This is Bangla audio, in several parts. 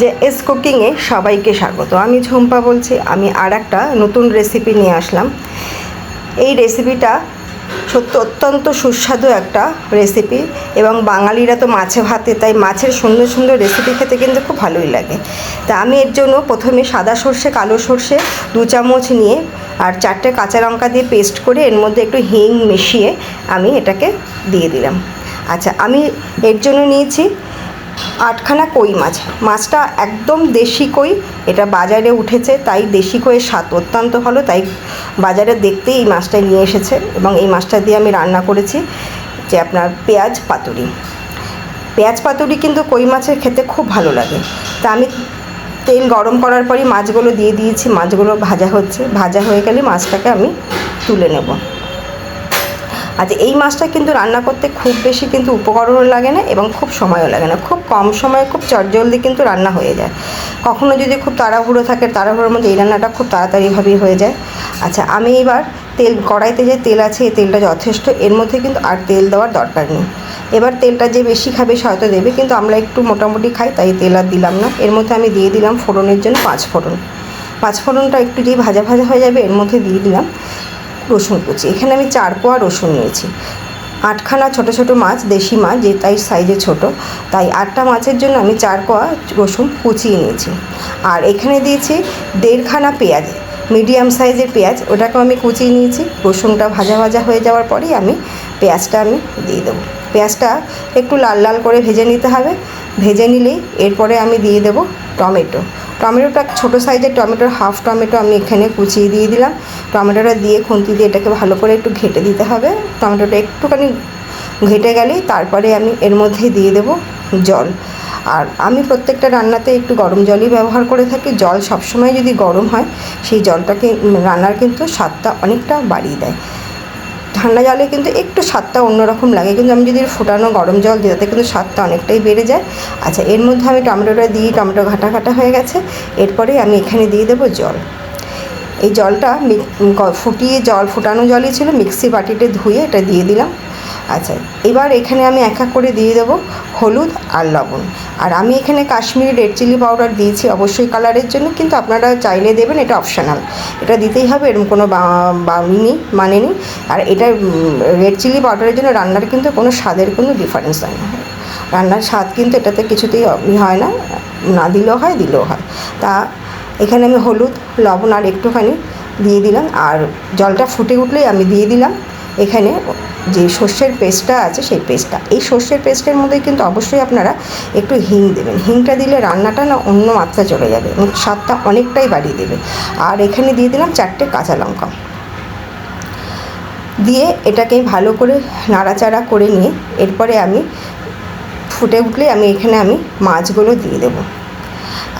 যে এস কুকিংয়ে সবাইকে স্বাগত। আমি ঝুম্পা বলছি, আমি আর একটা নতুন রেসিপি নিয়ে আসলাম। এই রেসিপিটা সত্যি অত্যন্ত সুস্বাদু একটা রেসিপি এবং বাঙালিরা তো মাছে ভাতে, তাই মাছের সুন্দর সুন্দর রেসিপি খেতে কিন্তু খুব ভালোই লাগে। তা আমি এর জন্য প্রথমে সাদা সর্ষে, কালো সর্ষে দু চামচ নিয়ে আর চারটে কাঁচা লঙ্কা দিয়ে পেস্ট করে এর মধ্যে একটু হিং মিশিয়ে আমি এটাকে দিয়ে দিলাম। আচ্ছা আমি এর জন্য নিয়েছি আটখানা কই মাছ। মাছটা একদম দেশি কই, এটা বাজারে উঠেছে, তাই দেশি কইয়ের স্বাদ অত্যন্ত ভালো, তাই বাজারে দেখতেই এই মাছটা নিয়ে এসেছে এবং এই মাছটা দিয়ে আমি রান্না করেছি, যে আপনার পেঁয়াজ পাতুরি। পেঁয়াজ পাতুরি কিন্তু কই মাছের খেতে খুব ভালো লাগে। তা আমি তেল গরম করার পরই মাছগুলো দিয়ে দিয়েছি, মাছগুলো ভাজা হচ্ছে, ভাজা হয়ে গেলে মাছটাকে আমি তুলে নেব। আচ্ছা এই মাছটা কিন্তু রান্না করতে খুব বেশি কিন্তু উপকরণও লাগে না এবং খুব সময়ও লাগে না। খুব কম সময়ে খুব চটজলদি কিন্তু রান্না হয়ে যায়। কখনো যদি খুব তাড়াহুড়ো থাকে, তাড়াহুড়োর মধ্যে এই রান্নাটা খুব তাড়াতাড়িভাবেই হয়ে যায়। আচ্ছা আমি এবার তেল, কড়াইতে যে তেল আছে, এই তেলটা যথেষ্ট। এর মধ্যে কিন্তু আর তেল দেওয়ার দরকার নেই। এবার তেলটা যে বেশি খাবে সে হয়তো দেবে, কিন্তু আমরা একটু মোটামুটি খাই, তাই তেল আর দিলাম না। এর মধ্যে আমি দিয়ে দিলাম ফোড়নের জন্য পাঁচ ফোড়ন। পাঁচ ফোড়নটা একটু দিয়ে ভাজা ভাজা হয়ে যাবে, এর মধ্যে দিয়ে দিলাম। রসুন কুচি। এখানে আমি চার কোয়া রসুন নিয়েছি। আটখানা ছোট ছোট মাছ, দেশি মাছ, যে তাই সাইজে ছোট, তাই আটটা মাছের জন্য আমি চার কোয়া রসুন কুচিয়ে নিয়েছি আর এখানে দিয়েছি দেড়খানা পেঁয়াজ মিডিয়াম সাইজের পেঁয়াজ, ওটাকেও আমি কুচিয়ে নিয়েছি। রসুনটা ভাজা ভাজা হয়ে যাওয়ার পরেই আমি পেঁয়াজটা আমি দিয়ে দেবো। পেঁয়াজটা একটু লাল লাল করে ভেজে নিতে হবে। ভেজে নিলেই এরপরে আমি দিয়ে দেবো টমেটো। টমেটোটা ছোটো সাইজের টমেটোর হাফ টমেটো আমি এখানে কুচিয়ে দিয়ে দিলাম। টমেটোটা দিয়ে খুন্তি দিয়ে এটাকে ভালো করে একটু ঘেটে দিতে হবে। টমেটোটা একটুখানি ঘেটে গেলেই তারপরে আমি এর মধ্যে দিয়ে দেবো জল। আর আমি প্রত্যেকটা রান্নাতে একটু গরম জলই ব্যবহার করে থাকি। জল সবসময় যদি গরম হয়, সেই জলটাকে রান্নার কিন্তু স্বাদটা অনেকটা বাড়িয়ে দেয়। ঠান্ডা জলে কিন্তু একটু স্বাদটা অন্যরকম লাগে। কিন্তু আমি যদি ফুটানো গরম জল দিই, তাতে কিন্তু স্বাদটা অনেকটাই বেড়ে যায়। আচ্ছা এর মধ্যে আমি টমেটোটা দিই, টমেটো ঘাটা ঘাটা হয়ে গেছে। এরপরে আমি এখানে দিয়ে দেবো জল। এই জলটা ফুটিয়ে জল, ফুটানো জলই ছিল, মিক্সি বাটিতে ধুয়ে এটা দিয়ে দিলাম। আচ্ছা এবার এখানে আমি এক এক করে দিয়ে দেবো হলুদ আর লবণ। আর আমি এখানে কাশ্মীরি রেড চিলি পাউডার দিয়েছি অবশ্যই কালারের জন্য, কিন্তু আপনারা চাইলে দেবেন, এটা অপশানাল। এটা দিতেই হবে এরকম কোনো বামি নেই মানে নেই। আর এটা রেড চিলি পাউডারের জন্য রান্নার কিন্তু কোনো স্বাদের কোনো ডিফারেন্স হয় না রান্নার স্বাদ কিন্তু এটাতে কিছুতেই হয় না না দিলেও হয় দিলেও হয়। তা এখানে আমি হলুদ, লবণ আর একটুখানি দিয়ে দিলাম, আর জলটা ফুটে উঠলেই আমি দিয়ে দিলাম। এখানে যে সর্ষের পেস্টটা আছে সেই পেস্টটা। এই সর্ষের পেস্টের মধ্যে কিন্তু অবশ্যই আপনারা একটু হিং দেবেন। হিংটা দিলে রান্নাটা না অন্য মাত্রা চলে যাবে এবং স্বাদটা অনেকটাই বাড়িয়ে দেবে। আর এখানে দিয়ে দিলাম চারটে কাঁচা লঙ্কা। দিয়ে এটাকে ভালো করে নাড়াচাড়া করে নিয়ে এরপরে আমি ফুটে উঠলে আমি এখানে আমি মাছগুলো দিয়ে দেবো।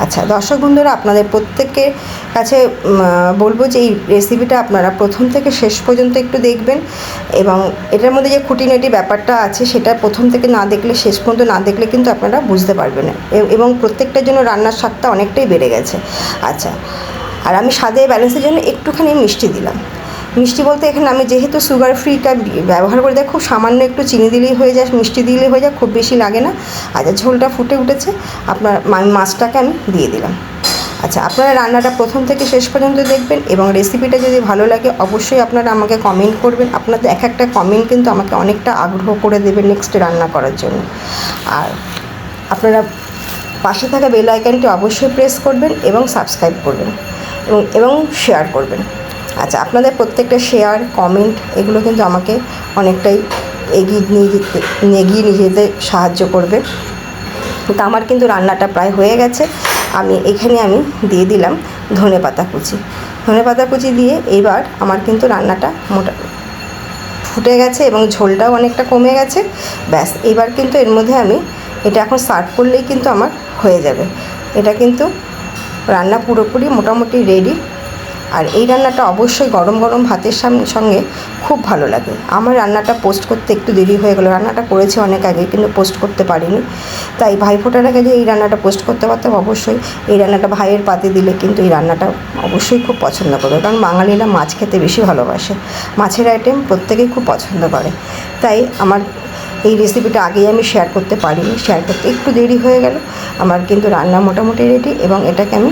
আচ্ছা দর্শক বন্ধুরা, আপনাদের প্রত্যেকের কাছে বলব যে এই রেসিপিটা আপনারা প্রথম থেকে শেষ পর্যন্ত একটু দেখবেন এবং এটার মধ্যে যে খুঁটিনাটি ব্যাপারটা আছে, সেটা প্রথম থেকে না দেখলে, শেষ পর্যন্ত না দেখলে কিন্তু আপনারা বুঝতে পারবেন না। এবং প্রত্যেকটার জন্য রান্নার স্বাদটা অনেকটাই বেড়ে গেছে। আচ্ছা আর আমি স্বাদে ব্যালেন্সের জন্য একটুখানি মিষ্টি দিলাম। মিষ্টি বলতে এখানে আমি যেহেতু সুগার ফ্রিটা ব্যবহার করে দেয় খুব সামান্য একটু চিনি দিলেই হয়ে যায়, মিষ্টি দিলেই হয়ে যায়, খুব বেশি লাগে না। আচ্ছা ঝোলটা ফুটে উঠেছে, আপনার মাছটাকে আমি দিয়ে দিলাম। আচ্ছা আপনারা রান্নাটা প্রথম থেকে শেষ পর্যন্ত দেখবেন এবং রেসিপিটা যদি ভালো লাগে, অবশ্যই আপনারা আমাকে কমেন্ট করবেন। আপনাদের এক একটা কমেন্ট কিন্তু আমাকে অনেকটা আগ্রহ করে দেবে নেক্সট রান্না করার জন্য। আর আপনারা পাশে থাকা বেল আইকনটি অবশ্যই প্রেস করবেন এবং সাবস্ক্রাইব করবেন এবং এবং শেয়ার করবেন। আচ্ছা আপনাদের প্রত্যেকটা শেয়ার কমেন্ট এগুলো কিন্তু আমাকে অনেকটাই এগিয়ে নিয়ে যেতে এগিয়ে নিয়ে যেতে সাহায্য করবে। তো আমার কিন্তু রান্নাটা প্রায় হয়ে গেছে। আমি এখানে আমি দিয়ে দিলাম ধনে পাতা কুচি। ধনে পাতা কুচি দিয়ে এবার আমার কিন্তু রান্নাটা মোটা, ফুটে গেছে এবং ঝোলটাও অনেকটা কমে গেছে। ব্যাস, এবার কিন্তু এর মধ্যে আমি এটা এখন সার্ভ করলেই কিন্তু আমার হয়ে যাবে। এটা কিন্তু রান্না পুরোপুরি মোটামুটি রেডি আর এই রান্নাটা অবশ্যই গরম গরম ভাতের সঙ্গে খুব ভালো লাগে। আমার রান্নাটা পোস্ট করতে একটু দেরি হয়ে গেলো। রান্নাটা করেছি অনেক আগে কিন্তু পোস্ট করতে পারিনি। তাই ভাইফোঁটার আগে যে এই রান্নাটা পোস্ট করতে পারতাম, অবশ্যই এই রান্নাটা ভাইয়ের পাতে দিলে কিন্তু এই রান্নাটা অবশ্যই খুব পছন্দ করবে। কারণ বাঙালিরা মাছ খেতে বেশি ভালোবাসে। মাছের আইটেম প্রত্যেকেই খুব পছন্দ করে। তাই আমার এই রেসিপিটা আগেই আমি শেয়ার করতে পারিনি। শেয়ার করতে একটু দেরি হয়ে গেল। আমার কিন্তু রান্না মোটামুটি রেডি এবং এটাকে আমি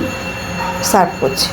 সার্ভ করছি।